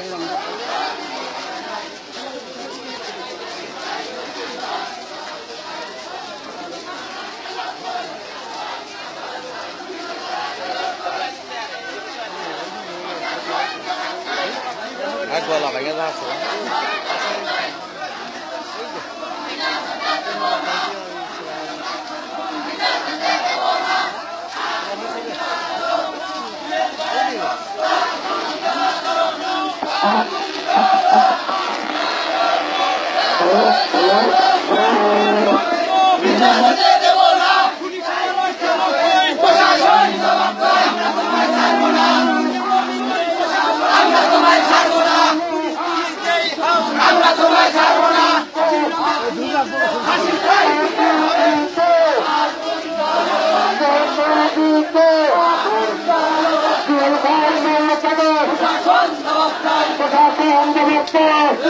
Aku anak ringan. Uh,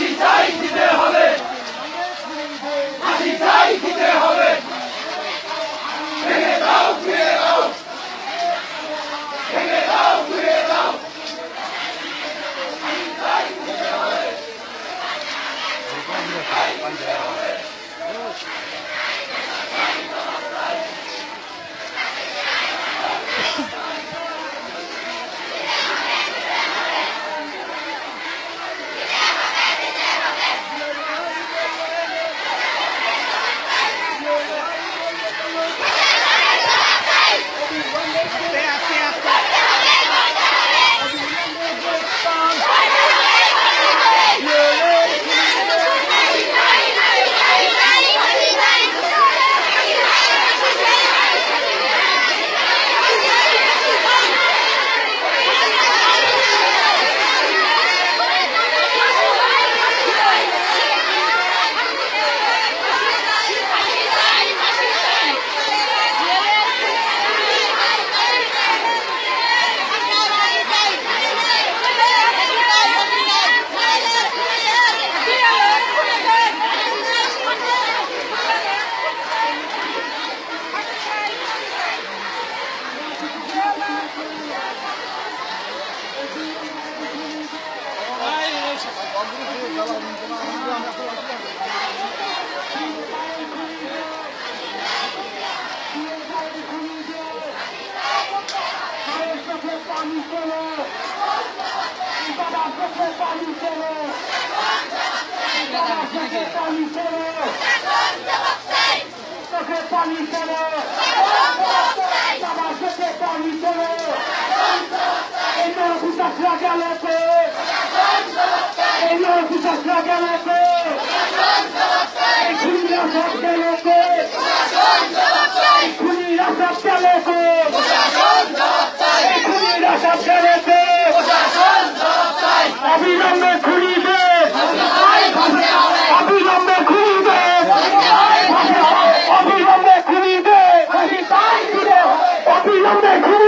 বিচার পানি চলো পানি চলো চোখে পানি চলো বাবার চোখে পানি চলো এই নরকুচাষ লাগালে এই নরকুচাষ লাগালে এই খুলিরা সব গেলে এই খুলিরা সব গেলে এই খুলিরা সব গেলে সামনে ঘুরে